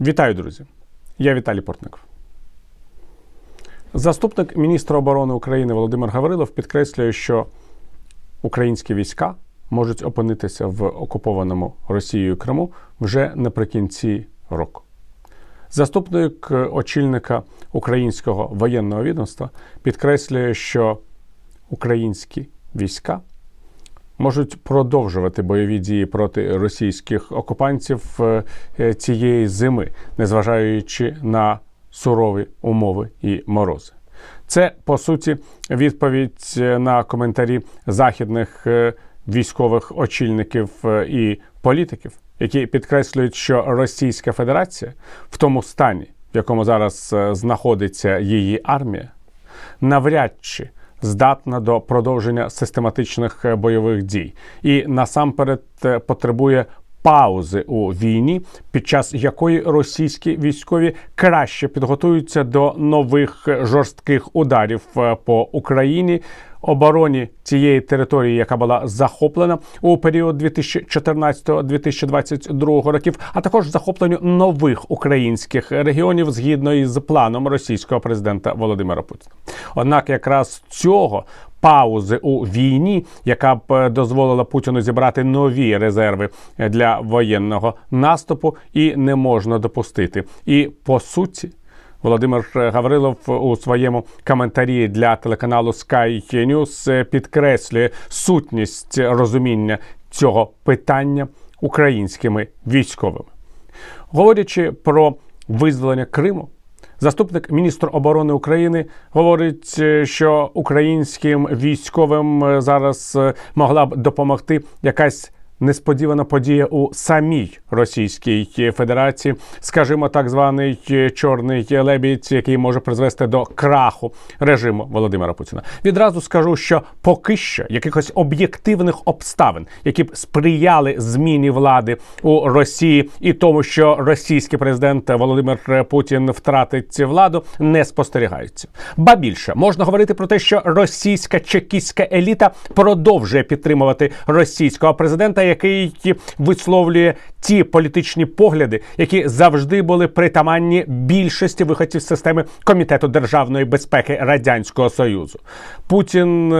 Вітаю, друзі! Я Віталій Портников. Заступник міністра оборони України Володимир Гаврилов підкреслює, що українські війська можуть опинитися в окупованому Росією Криму вже наприкінці року. Заступник очільника українського воєнного відомства підкреслює, що українські війська можуть продовжувати бойові дії проти російських окупантів е, цієї зими, незважаючи на сурові умови і морози. Це по суті відповідь е, на коментарі західних е, військових очільників і політиків, які підкреслюють, що Російська Федерація в тому стані, в якому зараз знаходиться її армія, навряд чи здатна до продовження систематичних е, бойових дій. І насамперед е, потребує паузи у війні, під час якої російські військові краще підготуються до нових е, жорстких ударів по Україні. Обороні цієї території, яка була захоплена у період 2014-2022 років, а також захопленню нових українських регіонів згідно із планом російського президента Володимира Путіна. Однак, якраз цього паузи у війні, яка б дозволила Путіну зібрати нові резерви для воєнного наступу, і не можна допустити. І по суті. Володимир Гаврилов у своєму коментарі для телеканалу Sky News підкреслює сутність розуміння цього питання українськими військовими, говорячи про визволення Криму. Заступник міністра оборони України говорить, що українським військовим зараз могла б допомогти якась несподівана подія у самій Російській Федерації, скажімо, так званий чорний лебідь, який може призвести до краху режиму Володимира Путіна. Відразу скажу, що поки що якихось об'єктивних обставин, які б сприяли зміні влади у Росії і тому, що російський президент Володимир Путін втратить владу, не спостерігаються. Ба більше можна говорити про те, що російська чекістська еліта продовжує підтримувати російського президента який висловлює ті політичні погляди, які завжди були притаманні більшості виходців з системи комітету державної безпеки радянського союзу. Путін.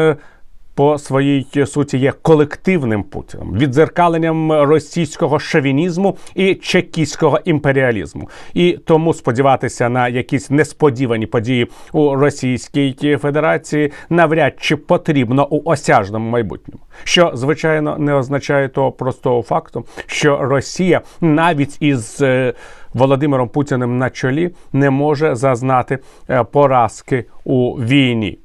Е, По своїй суті є колективним путіном, відзеркаленням російського шовінізму і чекістського імперіалізму, і тому сподіватися на якісь несподівані події у Російській Федерації навряд чи потрібно у осяжному майбутньому, що звичайно не означає того простого факту, що Росія навіть із е, Володимиром Путіним на чолі не може зазнати е, поразки у війні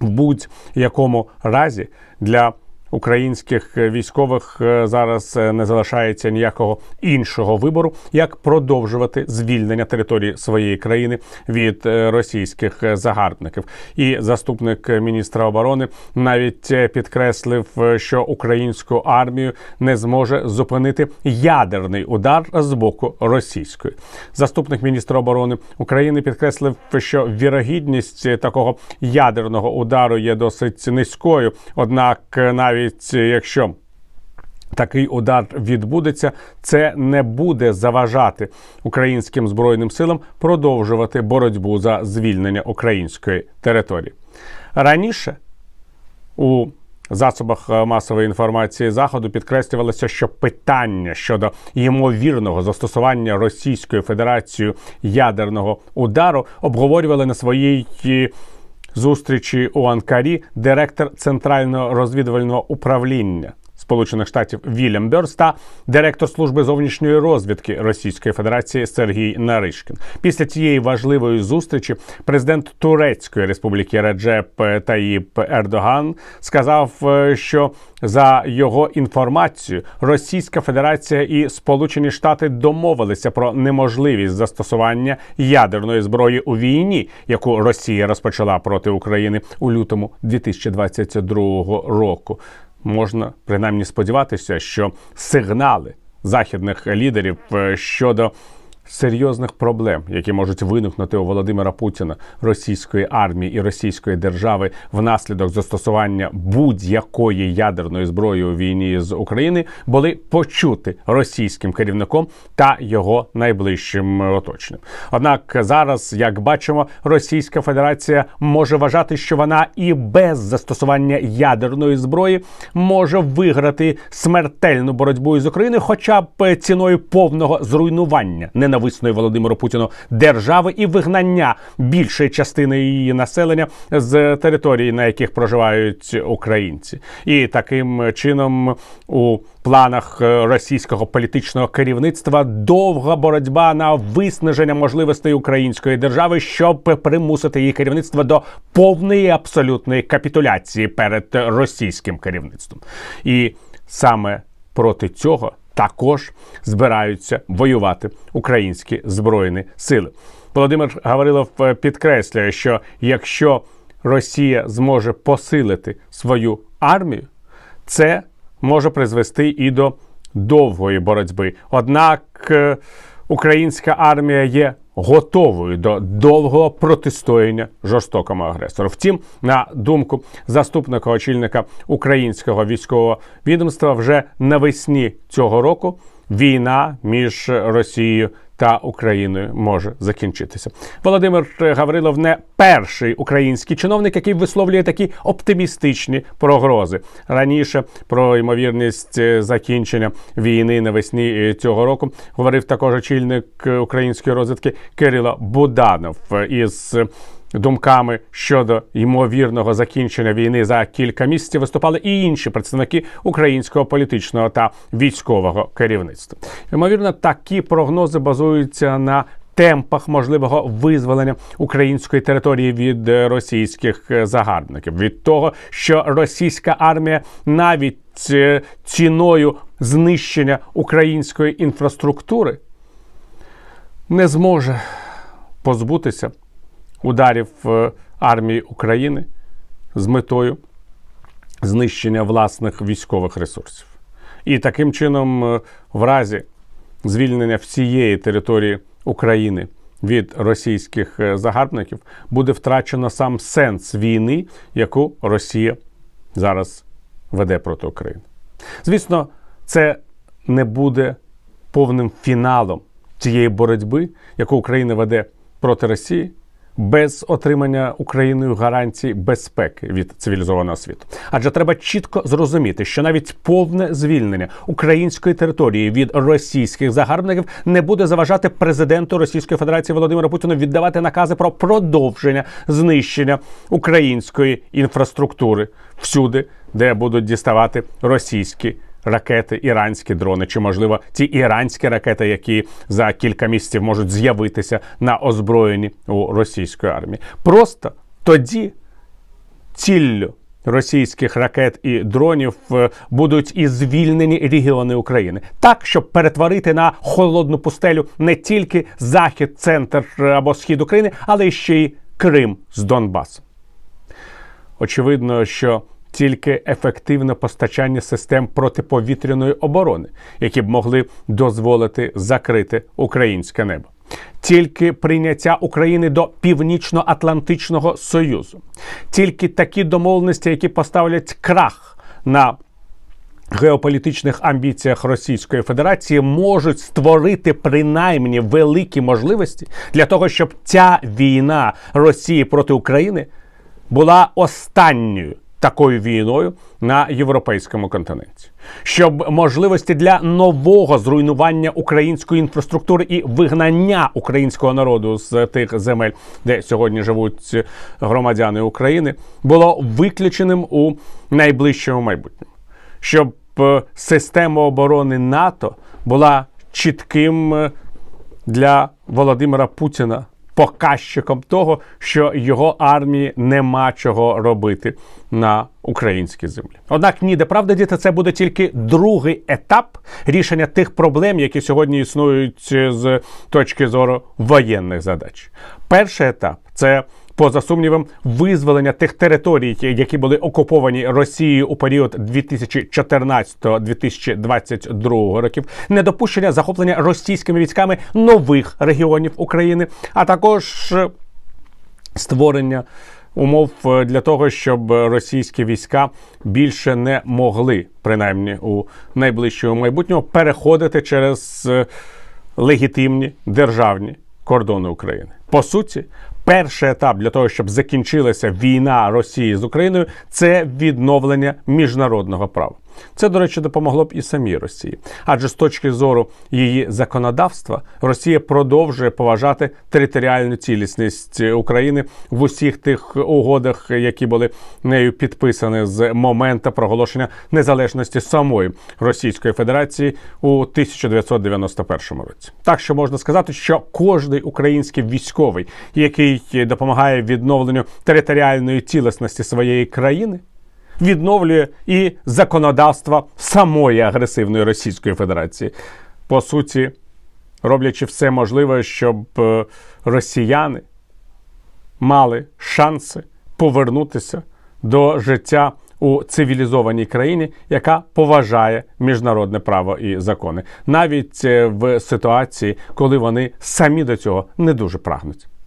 в будь-якому разі для українських військових е, зараз е, не залишається ніякого іншого вибору, як продовжувати звільнення території своєї країни від е, російських е, загарбників. І заступник міністра оборони навіть е, підкреслив, е, що українську армію не зможе зупинити ядерний удар з боку російської. Заступник міністра оборони України підкреслив, що вірогідність такого ядерного удару є досить низькою однак, е, навіть якщо Такий удар відбудеться, це не буде заважати українським збройним силам продовжувати боротьбу за звільнення української території. Раніше у засобах е, масової інформації заходу підкреслювалося, що питання щодо ймовірного застосування Російською Федерацією ядерного удару обговорювали на своїй зустрічі у Анкарі директор центрального розвідувального управління. Сполучених Штатів Вільям Бьорс та директор служби зовнішньої розвідки Російської Федерації Сергій Наришкін. Після цієї важливої зустрічі президент Турецької республіки Реджеп Таїп Ердоган сказав, е, що за його інформацією Російська Федерація і Сполучені Штати домовилися про неможливість застосування ядерної зброї у війні, яку Росія розпочала проти України у лютому 2022 року можна принаймні сподіватися, що сигнали західних лідерів е, щодо серйозних проблем, які можуть виникнути у Володимира Путіна, російської армії і російської держави внаслідок застосування будь-якої ядерної зброї у війні з України, були почути російським керівником та його найближчим оточенням. Однак зараз, як бачимо, Російська Федерація може вважати, що вона і без застосування ядерної зброї може виграти смертельну боротьбу із Україною, хоча б ціною повного зруйнування ненависної Володимиру Путіну держави і вигнання більшої частини її населення з території, на яких проживають українці, і таким чином у планах російського політичного керівництва довга боротьба на виснаження можливостей української держави, щоб примусити її керівництво до повної абсолютної капітуляції перед російським керівництвом. І саме проти цього також збираються воювати українські збройні сили. Володимир Гаврилов е, підкреслює, що якщо Росія зможе посилити свою армію, це може призвести і до довгої боротьби. Однак е, українська армія є готовою до довгого протистояння жорстокому агресору. Втім, на думку заступника очільника українського військового відомства, вже навесні цього року війна між Росією та Україною може закінчитися. Володимир Гаврилов не перший український чиновник, який висловлює такі оптимістичні прогрози. Раніше про ймовірність е, закінчення війни навесні е, цього року говорив також очільник е, української розвідки Кирило Буданов із думками щодо ймовірного закінчення війни за кілька місяців виступали і інші представники українського політичного та військового керівництва. Ймовірно, такі прогнози базуються на темпах можливого визволення української території від е, російських е, загарбників, від того, що російська армія навіть е, ціною знищення української інфраструктури не зможе позбутися ударів армії України з метою знищення власних військових ресурсів. І таким чином, е, в разі звільнення всієї території України від російських е, загарбників буде втрачено сам сенс війни, яку Росія зараз веде проти України. Звісно, це не буде повним фіналом цієї боротьби, яку Україна веде проти Росії без отримання Україною гарантій безпеки від цивілізованого світу. Адже треба чітко зрозуміти, що навіть повне звільнення української території від російських загарбників не буде заважати президенту Російської Федерації Володимиру Путіну віддавати накази про продовження знищення української інфраструктури всюди, де будуть діставати російські ракети, іранські дрони, чи можливо ті іранські ракети, які за кілька місяців можуть з'явитися на озброєнні у російської армії. Просто тоді ціллю. Російських ракет і дронів е, будуть і звільнені регіони України так, щоб перетворити на холодну пустелю не тільки захід, центр або схід України, але ще й Крим з Донбасом. Очевидно, що тільки ефективне постачання систем протиповітряної оборони, які б могли дозволити закрити українське небо. Тільки прийняття України до Північно-Атлантичного Союзу, тільки такі домовленості, які поставлять крах на геополітичних амбіціях Російської Федерації, можуть створити принаймні великі можливості для того, щоб ця війна Росії проти України була останньою такою війною на європейському континенті, щоб можливості для нового зруйнування української інфраструктури і вигнання українського народу з тих земель, де сьогодні живуть громадяни України, було виключеним у найближчому майбутньому, щоб е, система оборони НАТО була чітким е, для Володимира Путіна показчиком того, що його армії нема чого робити на українській землі. Однак ні, де правда діти, це буде тільки другий етап рішення тих проблем, які сьогодні існують з точки зору воєнних задач. Перший етап це Поза сумнівом, визволення тих територій, які були окуповані Росією у період 2014-2022 років, недопущення захоплення російськими військами нових регіонів України, а також е, створення умов е, для того, щоб російські війська більше не могли, принаймні у найближчому майбутньому, переходити через е, легітимні державні кордони України. По суті, перший етап для того, щоб закінчилася війна Росії з Україною, це відновлення міжнародного права. Це, до речі, допомогло б і самій Росії. Адже з точки зору її законодавства Росія продовжує поважати територіальну цілісність України в усіх тих угодах, які були нею підписані з моменту проголошення незалежності самої Російської Федерації у 1991 році. Так що можна сказати, що кожний український військовий, який допомагає відновленню територіальної цілісності своєї країни відновлює і законодавство самої агресивної Російської Федерації. По суті, роблячи все можливе, щоб е, росіяни мали шанси повернутися до життя у цивілізованій країні, яка поважає міжнародне право і закони, навіть е, в ситуації, коли вони самі до цього не дуже прагнуть.